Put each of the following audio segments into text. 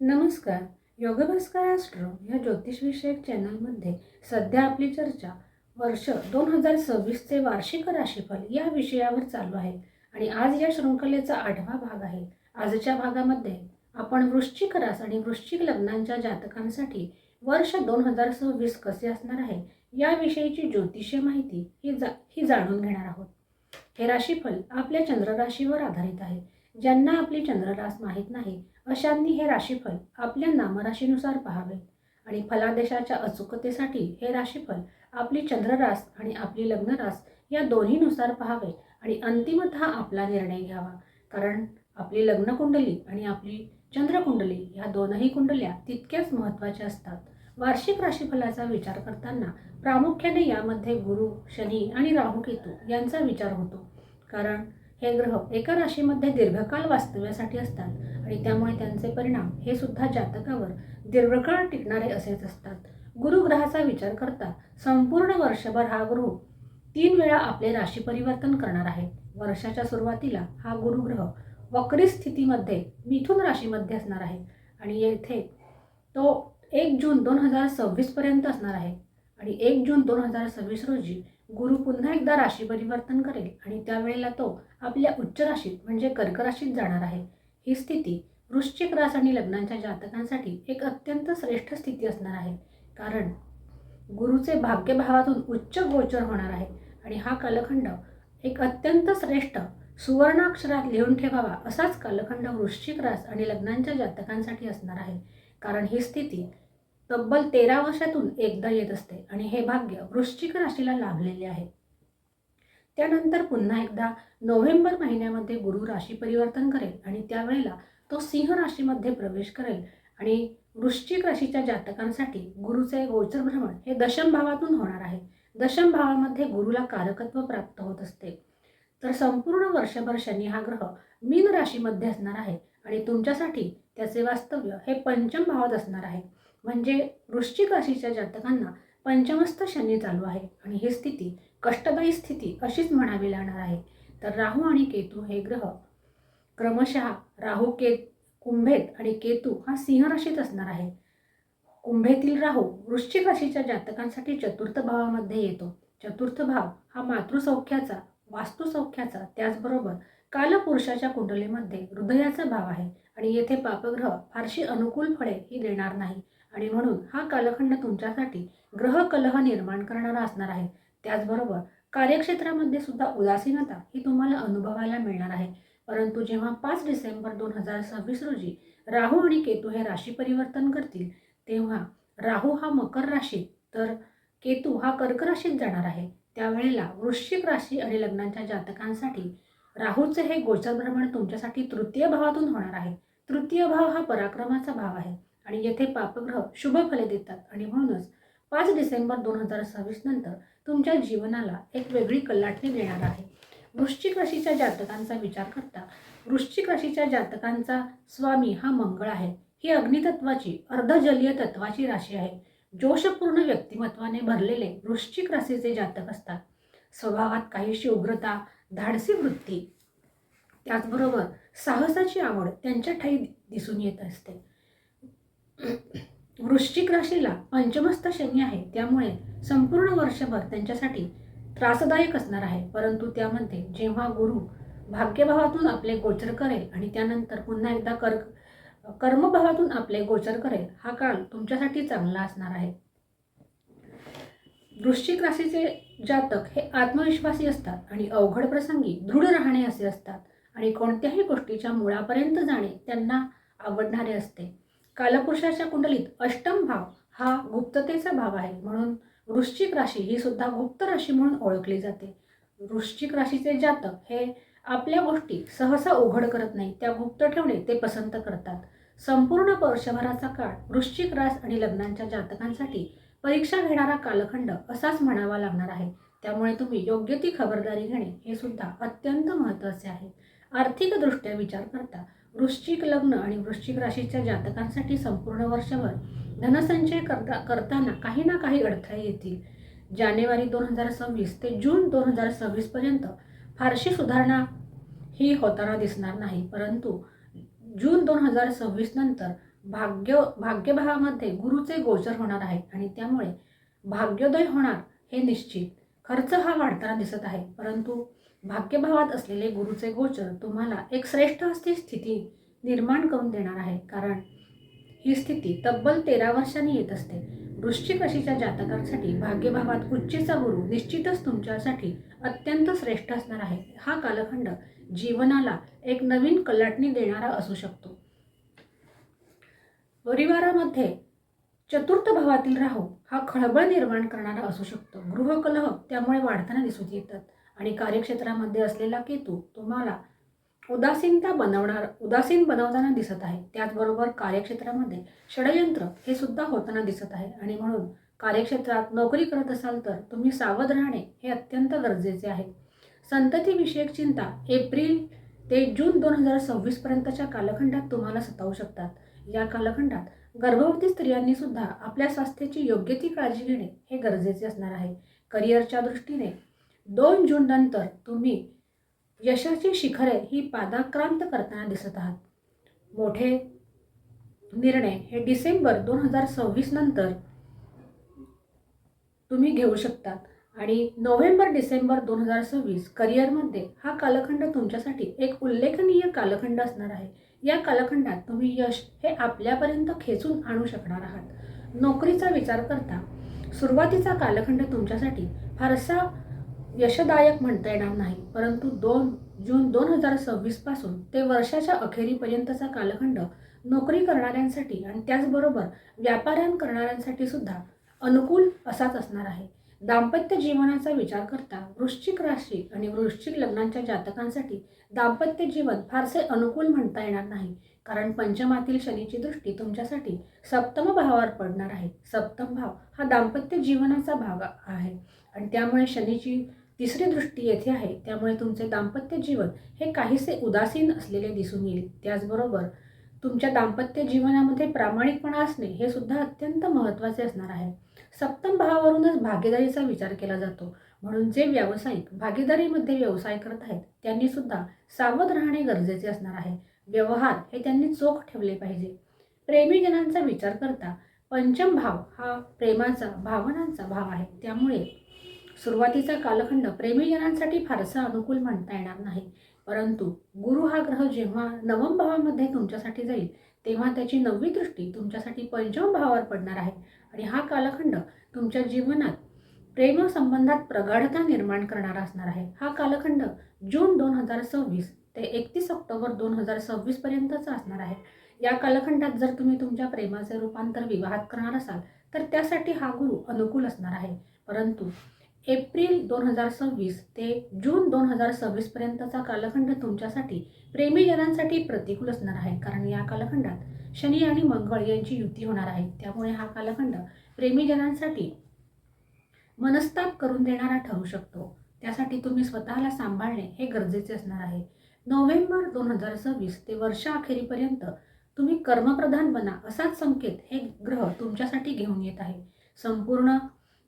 नमस्कार. योगभास्कर ॲस्ट्रो या ज्योतिषविषयक चॅनलमध्ये सध्या आपली चर्चा वर्ष दोन हजार सव्वीसचे वार्षिक राशीफल या विषयावर चालू आहे. आणि आज या शृंखलेचा आठवा भाग आहे. आजच्या भागामध्ये आपण वृश्चिक रास आणि वृश्चिक लग्नांच्या जातकांसाठी वर्ष दोन हजार सव्वीस कसे असणार आहे याविषयीची ज्योतिषीय माहिती ही जा ही जाणून घेणार आहोत. हे राशीफल आपल्या चंद्रराशीवर आधारित आहे. ज्यांना आपली चंद्ररास माहीत नाही अशांनी हे राशीफल आपल्या नामराशीनुसार पहावे आणि फलादेशाच्या अचूकतेसाठी हे राशीफल आपली चंद्ररास आणि आपली लग्नरास या दोन्हीनुसार पहावे आणि अंतिमतः आपला निर्णय घ्यावा. कारण आपली लग्नकुंडली आणि आपली चंद्रकुंडली ह्या दोनही कुंडल्या तितक्याच महत्त्वाच्या असतात. वार्षिक राशीफलाचा विचार करताना प्रामुख्याने यामध्ये गुरु शनी आणि राहू केतू यांचा विचार होतो. कारण हे ग्रह एका राशीमध्ये दीर्घकाळ वास्तव्यासाठी असतात आणि त्यामुळे त्यांचे परिणाम हे सुद्धा जातकावर दीर्घकाळ टिकणारे असेच असतात. गुरुग्रहाचा विचार करता संपूर्ण वर्षभर हा गुरु तीन वेळा आपले राशी परिवर्तन करणार आहे. वर्षाच्या सुरुवातीला हा गुरुग्रह वक्री स्थितीमध्ये मिथुन राशीमध्ये असणार आहे आणि येथे तो एक जून दोन हजार सव्वीसपर्यंत असणार आहे. आणि एक जून दोन हजार सव्वीस रोजी गुरु पुन्हा एकदा राशी परिवर्तन करेल आणि त्यावेळेला तो आपल्या उच्च राशीत म्हणजे कर्क राशीत जाणार आहे. ही स्थिती वृश्चिक रास आणि लग्नांच्या जातकांसाठी एक अत्यंत श्रेष्ठ स्थिती असणार आहे. कारण गुरुचे भाग्यभावातून उच्च गोचर होणार आहे आणि हा कालखंड एक अत्यंत श्रेष्ठ सुवर्णाक्षरात लिहून ठेवावा असाच कालखंड वृश्चिक रास आणि लग्नांच्या जातकांसाठी असणार आहे. कारण ही स्थिती तब्बल तेरा वर्षातून एकदा येत असते आणि हे भाग्य वृश्चिक राशीला लाभलेले आहे. त्यानंतर पुन्हा एकदा नोव्हेंबर महिन्यामध्ये गुरु राशी परिवर्तन करेल आणि त्यावेळेला तो सिंह राशीमध्ये प्रवेश करेल आणि वृश्चिक राशीच्या जातकांसाठी गुरुचे गोचर भ्रमण हे दशम भावातून होणार आहे. दशम भावामध्ये गुरुला कारकत्व प्राप्त होत असते. तर संपूर्ण वर्षभर शनी हा ग्रह मीन राशीमध्ये असणार आहे आणि तुमच्यासाठी त्याचे वास्तव्य हे पंचम भावात असणार आहे. म्हणजे वृश्चिक राशीच्या जातकांना पंचमस्थ शनी चालू आहे. आणि ही स्थिती कष्टदायी स्थिती अशीच म्हणावी लागणार आहे. तर राहू आणि केतू हे ग्रह. क्रमशः राहू के कुंभेत आणि केतू हा सिंह राशीत असणार आहे. कुंभेतील राहू वृश्चिक राशीच्या जातकांसाठी चतुर्थ भावामध्ये येतो. चतुर्थ भाव हा मातृसौख्याचा वास्तुसौख्याचा त्याचबरोबर कालपुरुषाच्या कुंडलीमध्ये हृदयाचा भाव आहे. आणि येथे पापग्रह फारशी अनुकूल फळे ही देणार नाही. आणि म्हणून हा कालखंड तुमच्यासाठी ग्रह कलह निर्माण करणारा असणार आहे. त्याचबरोबर कार्यक्षेत्रामध्ये सुद्धा उदासीनता ही तुम्हाला अनुभवायला मिळणार आहे. परंतु जेव्हा पाच डिसेंबर दोन हजार सव्वीस रोजी राहू आणि केतू हे राशी परिवर्तन करतील तेव्हा राहू हा मकर राशीत तर केतू हा कर्क राशीत जाणार आहे. त्यावेळेला वृश्चिक राशी आणि लग्नांच्या जातकांसाठी राहूचे हे गोचर भ्रमण तुमच्यासाठी तृतीय भावातून होणार आहे. तृतीय भाव हा पराक्रमाचा भाव आहे. आणि येथे पापग्रह शुभ फले देतात. आणि म्हणूनच पाच डिसेंबर दोन हजार सव्वीस नंतर तुमच्या जीवनाला एक वेगळी कल्लाटणी देणार आहे. वृश्चिक राशीच्या जातकांचा विचार करता वृश्चिक राशीच्या जातकांचा स्वामी हा मंगळ आहे. ही अग्नितत्वाची अर्धजलीय तत्वाची राशी आहे. जोशपूर्ण व्यक्तिमत्वाने भरलेले वृश्चिक राशीचे जातक असतात. स्वभावात काहीशी उग्रता धाडसी वृत्ती त्याचबरोबर साहसाची आवड त्यांच्या ठाई दिसून येत असते. वृश्चिक राशीला पंचमस्थ शनी आहे. त्यामुळे संपूर्ण वर्षभर त्यांच्यासाठी त्रासदायक असणार आहे. परंतु त्यामध्ये जेव्हा गुरु भाग्यभावातून आपले गोचर करेल आणि त्यानंतर पुन्हा एकदा कर कर्मभावातून आपले गोचर करेल हा काळ तुमच्यासाठी चांगला असणार आहे. वृश्चिक राशीचे जातक हे आत्मविश्वासी असतात आणि अवघड प्रसंगी दृढ राहणे असे असतात आणि कोणत्याही गोष्टीच्या मुळापर्यंत जाणे त्यांना आवडणारे असते. कालपुरुषाच्या कुंडलीत अष्टम भाव हा गुप्ततेचा भाव आहे. म्हणून वृश्चिक राशी ही सुद्धा गुप्त राशी म्हणून ओळखली जाते. वृश्चिक राशीचे जातक हे आपल्या गोष्टी सहसा उघड करत नाही त्या गुप्त ठेवणे ते पसंत करतात. संपूर्ण वर्षभराचा काळ वृश्चिक रास आणि लग्नांच्या जातकांसाठी परीक्षा घेणारा कालखंड असाच म्हणावा लागणार आहे. त्यामुळे तुम्ही योग्य ती खबरदारी घेणे हे सुद्धा अत्यंत महत्त्वाचे आहे. आर्थिकदृष्ट्या विचार करता. वृश्चिक लग्न आणि वृश्चिक राशीच्या जातकांसाठी संपूर्ण वर्षभर धनसंचय करता करताना काही ना काही अडथळे येतील. जानेवारी दोन हजार सव्वीस ते जून दोन हजार सव्वीसपर्यंत फारशी सुधारणा ही होताना दिसणार नाही. परंतु जून दोन हजार सव्वीस नंतर भाग्य भाग्यभावामध्ये गुरुचे गोचर होणार आहे आणि त्यामुळे भाग्योदय होणार हे निश्चित. खर्च हा वाढताना दिसत आहे. परंतु भाग्यभावात असलेले गुरुचे गोचर तुम्हाला एक श्रेष्ठ अशी स्थिती निर्माण करून देणार आहे. कारण ही स्थिती तब्बल तेरा वर्षांनी येत असते. वृश्चिक राशीच्या जातकांसाठी भाग्यभावात उच्चेचा गुरु निश्चितच तुमच्यासाठी अत्यंत श्रेष्ठ असणार आहे. हा कालखंड जीवनाला एक नवीन कलाटणी देणारा असू शकतो. परिवारामध्ये चतुर्थ भावातील राहू हा खळबळ निर्माण करणारा असू शकतो. गृहकलह त्यामुळे वाढताना दिसून येतात. आणि कार्यक्षेत्रामध्ये असलेला केतू तुम्हाला उदासीनता बनवणार उदासीन बनवताना दिसत आहे. त्याचबरोबर कार्यक्षेत्रामध्ये षडयंत्र हे सुद्धा होताना दिसत आहे. आणि म्हणून कार्यक्षेत्रात नोकरी करत असाल तर तुम्ही सावध राहणे हे अत्यंत गरजेचे आहे. संततीविषयक चिंता एप्रिल ते जून दोन हजार सव्वीसपर्यंतच्या कालखंडात तुम्हाला सतावू शकतात. या कालखंडात गर्भवती स्त्रियांनी सुद्धा आपल्या स्वास्थ्याची योग्य ती काळजी घेणे हे गरजेचे असणार आहे. करिअरच्या दृष्टीने दोन जून नंतर तुम्ही यशाची शिखरे ही पादाक्रांत करताना दिसत आहात. मोठे निर्णय हे डिसेंबर दोन हजार सव्वीस नंतर तुम्ही घेऊ शकतात आणि नोव्हेंबर डिसेंबर दोन हजार सव्वीस करिअरमध्ये हा कालखंड तुमच्यासाठी एक उल्लेखनीय कालखंड असणार आहे. या कालखंडात तुम्ही यश हे आपल्यापर्यंत खेचून आणू शकणार आहात. नोकरीचा विचार करता सुरुवातीचा कालखंड तुमच्यासाठी फारसा यशदायक म्हणता येणार नाही. परंतु दोन जून दोन हजार सव्वीसपासून ते वर्षाच्या अखेरीपर्यंतचा कालखंड नोकरी करणाऱ्यांसाठी आणि त्याचबरोबर व्यापाऱ्यां करणाऱ्यांसाठी सुद्धा अनुकूल असाच असणार आहे. दाम्पत्य जीवनाचा विचार करता वृश्चिक राशी आणि वृश्चिक लग्नांच्या जातकांसाठी दाम्पत्य जीवन फारसे अनुकूल म्हणता येणार नाही. कारण पंचमातील शनीची दृष्टी तुमच्यासाठी सप्तम भावावर पडणार आहे. सप्तम भाव हा दाम्पत्य जीवनाचा भाग आहे. आणि त्यामुळे शनीची तिसरी दृष्टी येथे आहे. त्यामुळे तुमचे दाम्पत्य जीवन हे काहीसे उदासीन असलेले दिसून येईल. त्याचबरोबर तुमच्या दाम्पत्य जीवनामध्ये प्रामाणिकपणा असणे हे सुद्धा अत्यंत महत्त्वाचे असणार आहे. सप्तम भावावरूनच भागीदारीचा विचार केला जातो. म्हणून जे व्यावसायिक भागीदारीमध्ये व्यवसाय करत आहेत त्यांनी सुद्धा सावध राहणे गरजेचे असणार आहे. व्यवहार हे त्यांनी चोख ठेवले पाहिजे. प्रेमीजनांचा विचार करता पंचम भाव हा प्रेमाचा भावनांचा भाव आहे. त्यामुळे सुरुवातीचा कालखंड प्रेमीजनांसाठी फारसा अनुकूल म्हणता येणार नाही. परंतु गुरु हा ग्रह जेव्हा नवम भावामध्ये तुमच्यासाठी जाईल तेव्हा त्याची नववी दृष्टी तुमच्यासाठी पंचम भावावर पडणार आहे. आणि हा कालखंड तुमच्या जीवनात प्रेमसंबंधात प्रगाढता निर्माण करणारा असणार आहे. हा कालखंड जून दोन हजार सव्वीस ते एकतीस ऑक्टोबर दोन हजार सव्वीसपर्यंतचा असणार आहे. या कालखंडात जर तुम्ही तुमच्या प्रेमाचे रूपांतर विवाहात करणार असाल तर त्यासाठी हा गुरु अनुकूल असणार आहे. परंतु एप्रिल दोन हजार सव्वीस ते जून दोन हजार सव्वीसपर्यंतचा कालखंड तुमच्यासाठी प्रेमीजनांसाठी प्रतिकूल असणार आहे. कारण या कालखंडात शनी आणि मंगळ यांची युती होणार आहे. त्यामुळे हा कालखंड प्रेमीजनांसाठी मनस्ताप करून देणारा ठरू शकतो. त्यासाठी तुम्ही स्वतःला सांभाळणे हे गरजेचे असणार आहे. नोव्हेंबर दोन हजार सव्वीस ते वर्षाअखेरीपर्यंत तुम्ही कर्मप्रधान बना असाच संकेत हे ग्रह तुमच्यासाठी घेऊन येत आहे. संपूर्ण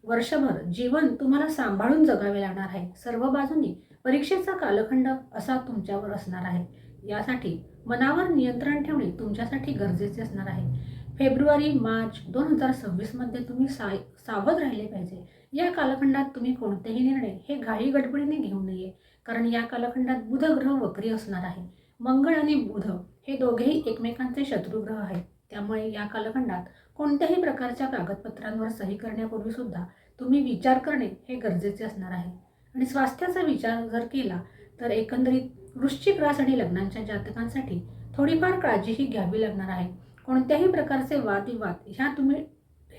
वर्षभर जीवन तुम्हाला सांभाळून जगावे लागणार आहे. सर्व बाजूंनी परीक्षेचा कालखंड असा तुमच्यावर असणार आहे. यासाठी मनावर नियंत्रण ठेवणे तुमच्यासाठी गरजेचे असणार आहे. फेब्रुवारी मार्च दोन हजार सव्वीसमध्ये तुम्ही साय सावध राहिले पाहिजे. या कालखंडात तुम्ही कोणतेही निर्णय हे घाई गडबडीने घेऊ नये. कारण या कालखंडात बुध ग्रह वक्री असणार आहे. मंगळ आणि बुध हे दोघेही एकमेकांचे शत्रुग्रह आहेत. त्यामुळे या कालखंडात कोणत्याही प्रकारच्या कागदपत्रांवर सही करण्यापूर्वी सुद्धा तुम्ही विचार करणे हे गरजेचे असणार आहे. आणि स्वास्थ्याचा विचार जर केला तर एकंदरीत वृश्चिक रास आणि लग्नांच्या जातकांसाठी थोडीफार काळजीही घ्यावी लागणार आहे. कोणत्याही प्रकारचे वादविवाद ह्या तुम्ही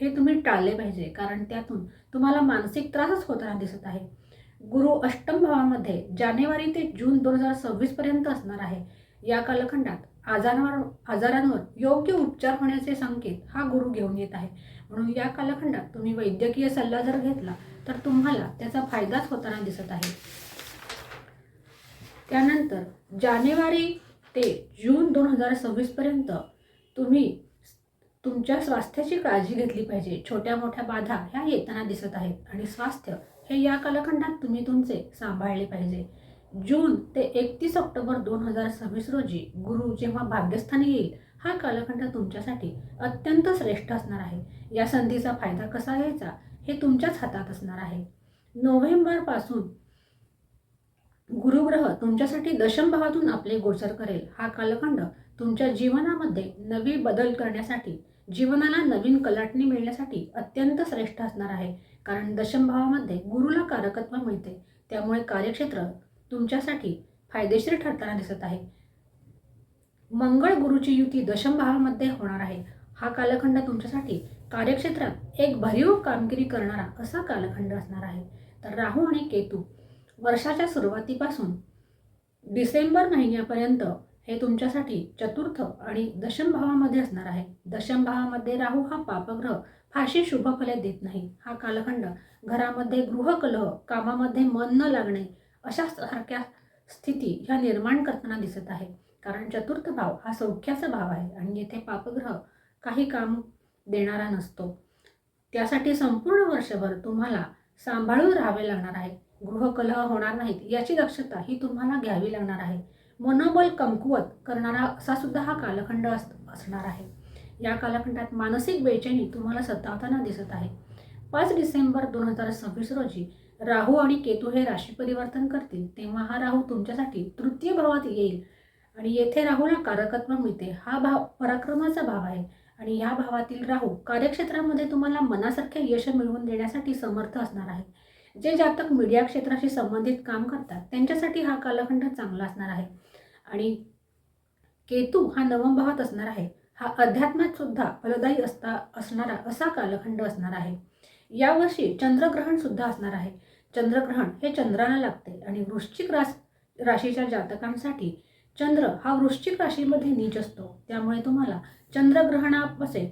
हे तुम्ही टाळले पाहिजे कारण त्यातून तुम्हाला मानसिक त्रासच होताना दिसत आहे. गुरु अष्टम भावामध्ये जानेवारी ते जून दोन हजार सव्वीसपर्यंत असणार आहे. या कालखंडात आजारांवर आजारांवर योग्य उपचार होण्याचे संकेत हा गुरु घेऊन येत आहे. म्हणून या कालखंडात तुम्ही वैद्यकीय सल्ला जर घेतला तर तुम्हाला त्याचा फायदाच होताना दिसत आहे. त्यानंतर जानेवारी ते जून दोन हजार सव्वीसपर्यंत तुम्ही तुमच्या स्वास्थ्याची काळजी घेतली पाहिजे. छोट्या मोठ्या बाधा ह्या येताना दिसत आहेत आणि स्वास्थ्य हे या कालखंडात तुम्ही तुमचे सांभाळले पाहिजे. जून ते एकतीस ऑक्टोबर दोन हजार सव्वीस रोजी गुरु जेव्हा भाग्यस्थानी येईल हा कालखंड तुमच्यासाठी अत्यंत श्रेष्ठ असणार आहे. या संधीचा फायदा कसा घ्यायचा हे तुमच्याच हातात असणार आहे. नोव्हेंबरपासून गुरुग्रह तुमच्यासाठी दशम भावातून आपले गोचर करेल. हा कालखंड तुमच्या जीवनामध्ये नवी बदल करण्यासाठी जीवनाला नवीन कलाटणी मिळण्यासाठी अत्यंत श्रेष्ठ असणार आहे. कारण दशम भावामध्ये गुरुला कारकत्व मिळते. त्यामुळे कार्यक्षेत्र तुमच्यासाठी फायदेशीर ठरताना दिसत आहे. मंगळ गुरुची युती दशम भावामध्ये होणार आहे. हा कालखंड तुमच्यासाठी कार्यक्षेत्रात एक भरीव कामगिरी करणारा असा कालखंड असणार आहे. तर राहू आणि केतू वर्षाच्या सुरुवातीपासून डिसेंबर महिन्यापर्यंत हे तुमच्यासाठी चतुर्थ आणि दशम भावामध्ये असणार आहे. दशम भावामध्ये राहू हा पापग्रह फारशी शुभफले देत नाही. हा कालखंड घरामध्ये गृहकलह कामामध्ये मन न लागणे अशा सारख्या स्थिती ह्या निर्माण करताना दिसत आहे. कारण चतुर्थ भाव हा सौख्याचा भाव आहे आणि येथे पापग्रह काही काम देणारा नसतो. त्यासाठी संपूर्ण वर्षभर तुम्हाला सांभाळून राहावे लागणार आहे. गृहकलह होणार नाहीत याची दक्षता ही तुम्हाला घ्यावी लागणार आहे. मनोबल कमकुवत करणारा असा सुद्धा हा कालखंड अस असणार आहे. या कालखंडात मानसिक बेचैनी तुम्हाला सतावताना दिसत आहे. पाच डिसेंबर दोन हजार सव्वीस रोजी राहू आणि केतू हे राशी परिवर्तन करतील तेव्हा हा राहू तुमच्यासाठी तृतीय भावात येईल. आणि येथे राहूला कारकत्व मिळते. हा भाव पराक्रमाचा भाव आहे. आणि या भावातील राहू कार्यक्षेत्रामध्ये तुम्हाला मनासारखे यश मिळवून देण्यासाठी समर्थ असणार आहे. जे जातक मीडिया क्षेत्राशी संबंधित काम करतात त्यांच्यासाठी हा कालखंड चांगला असणार आहे. आणि केतू हा नवम भावात असणार आहे. हा अध्यात्मात सुद्धा फलदायी असता असणारा असा कालखंड असणार आहे. यावर्षी चंद्रग्रहण सुद्धा असणार आहे. चंद्रग्रहण हे चंद्राला लागते आणि वृश्चिक रास राशीच्या जातकांसाठी चंद्र हा वृश्चिक राशीमध्ये नीच असतो. त्यामुळे तुम्हाला चंद्रग्रहणापासे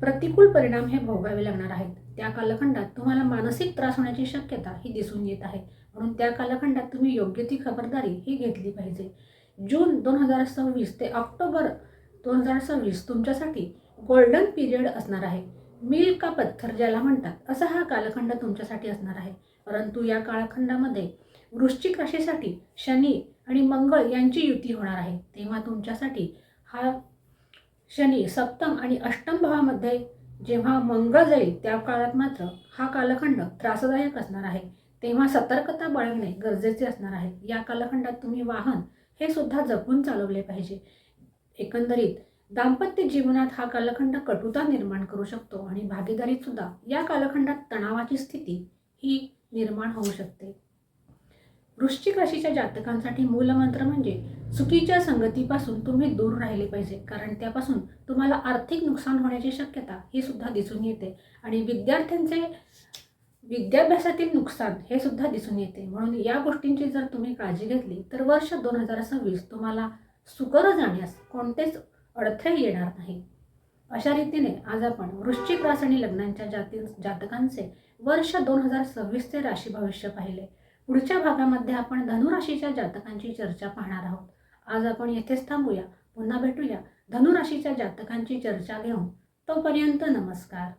प्रतिकूल परिणाम हे भोगावे लागणार आहेत. त्या कालखंडात तुम्हाला मानसिक त्रास होण्याची शक्यता ही दिसून येत आहे. म्हणून त्या कालखंडात तुम्ही योग्य ती खबरदारी ही घेतली पाहिजे. जून दोन हजार सव्वीस ते ऑक्टोबर दोन हजार सव्वीस तुमच्यासाठी गोल्डन पिरियड असणार आहे. मिल का पत्थर ज्याला म्हणतात असा हा कालखंड तुमच्यासाठी असणार आहे. परंतु या कालखंडामध्ये वृश्चिक राशीसाठी शनी आणि मंगळ यांची युती होणार आहे. तेव्हा तुमच्यासाठी हा शनी सप्तम आणि अष्टम भावामध्ये जेव्हा मंगळ जाईल त्या काळात मात्र हा कालखंड त्रासदायक असणार आहे. तेव्हा सतर्कता बाळगणे गरजेचे असणार आहे. या कालखंडात तुम्ही वाहन हे सुद्धा जपून चालवले पाहिजे. एकंदरीत दाम्पत्य जीवनात हा कालखंड कटुता निर्माण करू शकतो आणि भागीदारीत सुद्धा या कालखंडात तणावाची स्थिती ही निर्माण होऊ शकते. वृश्चिक राशीच्या जातकांसाठी मूलमंत्र म्हणजे चुकीच्या संगतीपासून तुम्ही दूर राहिले पाहिजे कारण त्यापासून तुम्हाला आर्थिक नुकसान होण्याची शक्यता ही सुद्धा दिसून येते आणि विद्यार्थ्यांचे विद्याभ्यासातील नुकसान हे सुद्धा दिसून येते. म्हणून या गोष्टींची जर तुम्ही काळजी घेतली तर वर्ष दोन हजार सव्वीस तुम्हाला सुकर जाण्यास कोणतेच अडथळे येणार नाही. अशा रीतीने आज आपण वृश्चिक रास आणि लग्नांच्या जाती जातकांचे वर्ष दोन हजार सव्वीसचे राशी भविष्य पाहिले. पुढच्या भागामध्ये आपण धनुराशीच्या जातकांची चर्चा पाहणार आहोत. आज आपण येथेच थांबूया पुन्हा भेटूया धनुराशीच्या जातकांची चर्चा घेऊन. तोपर्यंत नमस्कार.